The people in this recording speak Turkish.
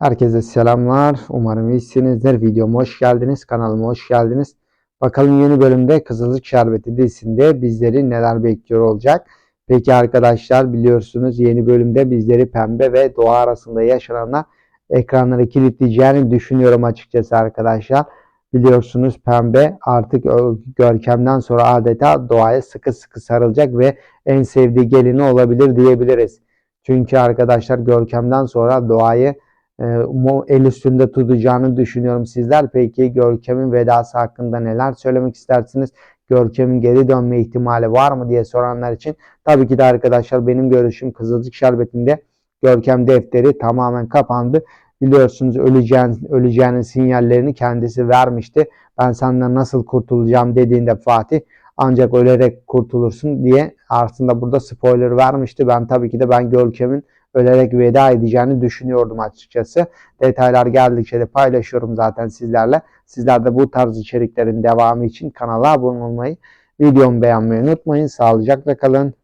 Herkese selamlar. Umarım iyisinizdir. Videoma hoş geldiniz. Kanalıma hoş geldiniz. Bakalım yeni bölümde Kızılcık Şerbeti dizisinde bizleri neler bekliyor olacak. Peki arkadaşlar biliyorsunuz yeni bölümde bizleri Pembe ve Doğa arasında yaşananlar ekranları kilitleyeceğini düşünüyorum açıkçası arkadaşlar. Biliyorsunuz Pembe artık Görkem'den sonra adeta Doğa'ya sıkı sıkı sarılacak ve en sevdiği gelini olabilir diyebiliriz. Çünkü arkadaşlar Görkem'den sonra Doğa'yı el üstünde tutacağını düşünüyorum. Sizler peki Görkem'in vedası hakkında neler söylemek istersiniz? Görkem'in geri dönme ihtimali var mı diye soranlar için tabii ki de arkadaşlar benim görüşüm Kızılcık Şerbeti'nde Görkem defteri tamamen kapandı. Biliyorsunuz öleceğin, öleceğinin sinyallerini kendisi vermişti. Ben senden nasıl kurtulacağım dediğinde Fatih ancak ölerek kurtulursun diye aslında burada spoiler vermişti. Ben tabii ki de ben Görkem'in ölerek veda edeceğini düşünüyordum açıkçası. Detaylar geldikçe de paylaşıyorum zaten sizlerle. Sizler de bu tarz içeriklerin devamı için kanala abone olmayı, videomu beğenmeyi unutmayın. Sağlıcakla kalın.